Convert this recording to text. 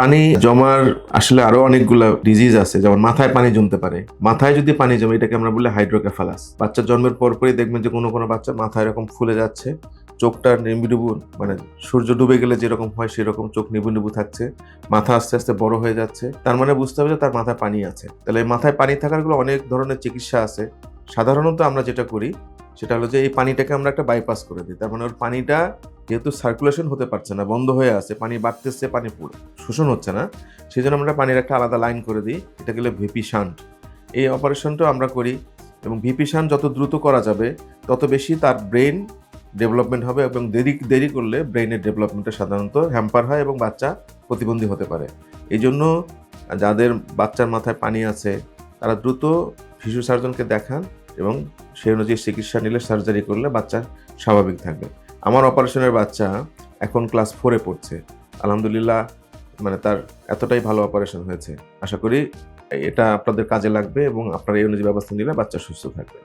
পানি জমার আসলে আরও অনেকগুলো ডিজিজ আছে, যেমন মাথায় পানি জমতে পারে। মাথায় যদি পানি জমে, এটাকে আমরা বলি হাইড্রোকেফালাস বাচ্চা জন্মের পরপরই দেখবেন যে কোনো কোনো বাচ্চা মাথায় এরকম ফুলে যাচ্ছে, চোখটা নিবু মানে সূর্য ডুবে গেলে যেরকম হয় সেরকম চোখ নিবু থাকছে, মাথা আস্তে আস্তে বড় হয়ে যাচ্ছে, তার মানে বুঝতে হবে যে তার মাথায় পানি আছে। তাহলে মাথায় পানি থাকারগুলো অনেক ধরনের চিকিৎসা আছে। সাধারণত আমরা যেটা করি, সেটা হলো যে এই পানিটাকে আমরা একটা বাইপাস করে দিই। তার মানে ওর পানিটা যেহেতু সার্কুলেশন হতে পারছে না, বন্ধ হয়ে আছে, পানি বাড়তেছে, পানি শোষণ হচ্ছে না। সেই জন্য আমরা পানির একটা আলাদা লাইন করে দিই, এটা গেলে ভিপি শান্ট। এই অপারেশনটাও আমরা করি এবং ভিপি শান্ট যত দ্রুত করা যাবে, তত বেশি তার ব্রেন ডেভেলপমেন্ট হবে এবং দেরি দেরি করলে ব্রেনের ডেভেলপমেন্টটা সাধারণত হ্যাম্পার হয় এবং বাচ্চা প্রতিবন্ধী হতে পারে। এই জন্য যাদের বাচ্চার মাথায় পানি আছে, তারা দ্রুত শিশু সার্জনকে দেখান এবং সেই অনুযায়ী চিকিৎসা নিলে সার্জারি করলে বাচ্চা স্বাভাবিক থাকবে। আমার অপারেশনের বাচ্চা এখন ক্লাস ফোরে পড়ছে। আলহামদুলিল্লাহ মানে তার এতটাই ভালো অপারেশন হয়েছে। আশা করি এটা আপনাদের কাজে লাগবে এবং আপনারা এই অনুযায়ী ব্যবস্থা নিলে বাচ্চা সুস্থ থাকবে।